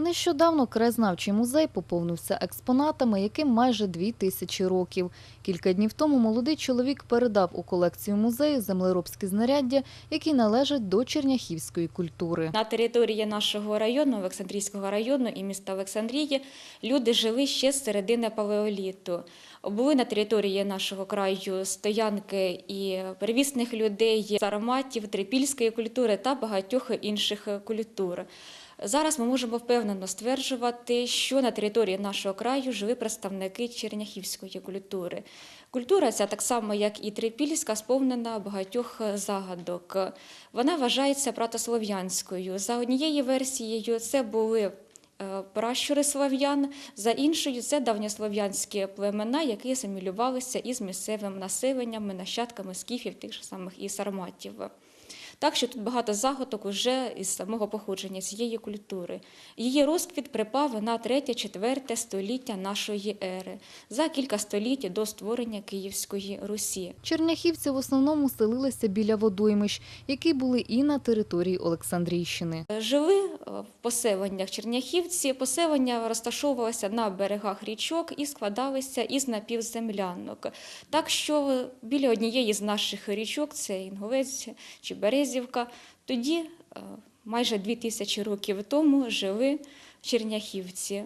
Нещодавно краєзнавчий музей поповнився експонатами, яким майже дві тисячі років. Кілька днів тому молодий чоловік передав у колекцію музею землеробські знаряддя, які належать до черняхівської культури. На території нашого району, Олександрійського району і міста Олександрії, люди жили ще з середини палеоліту. Були на території нашого краю стоянки і перевісних людей, сароматів, трипільської культури та багатьох інших культур. Зараз ми можемо впевнено стверджувати, що на території нашого краю жили представники черняхівської культури. Культура ця так само, як і трипільська, сповнена багатьох загадок. Вона вважається пратослов'янською. За однією версією, це були е, пращури слов'ян, за іншою це давньослов'янські племена, які асимілювалися із місцевим населенням, нащадками скіфів, тих же самих і сарматів. Так що тут багато заготок уже із самого походження цієї культури. Її розквіт припав на 3-4 століття нашої ери, за кілька століть до створення Київської Русі. Черняхівці в основному селилися біля водоймищ, які були і на території Олександрійщини. Жили в поселеннях черняхівці. Поселення розташовувалися на берегах річок і складалися із напівземлянок. Так що біля однієї з наших річок, це Інговець чи Березівка, тоді, е, майже дві тисячі років тому, жили черняхівці.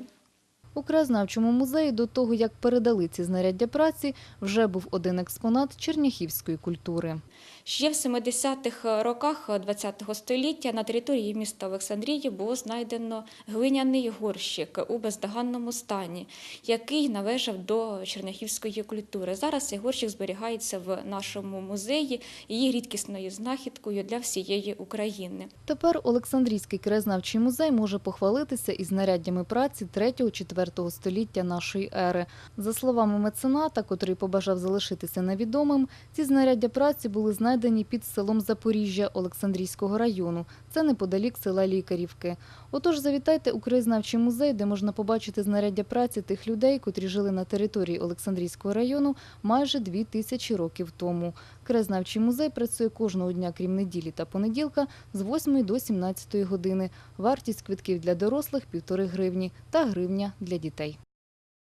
У краєзнавчому музеї до того, як передали ці знаряддя праці, вже був один експонат черняхівської культури. Ще в 70-х роках ХХ століття на території міста Олександрії було знайдено глиняний горщик у бездоганному стані, який належав до черняхівської культури. Зараз цей горщик зберігається в нашому музеї і є рідкісною знахідкою для всієї України. Тепер Олександрійський краєзнавчий музей може похвалитися із знаряддями праці 3-4 століття нашої ери. За словами мецената, котрий побажав залишитися невідомим, ці знаряддя праці були знайдені під селом Запоріжжя Олександрійського району. Це неподалік села Лікарівки. Отож, завітайте у краєзнавчий музей, де можна побачити знаряддя праці тих людей, котрі жили на території Олександрійського району майже дві тисячі років тому. Краєзнавчий музей працює кожного дня, крім неділі та понеділка, з 8 до 17 години. Вартість квитків для дорослих – півтори гривні та гривня для дітей.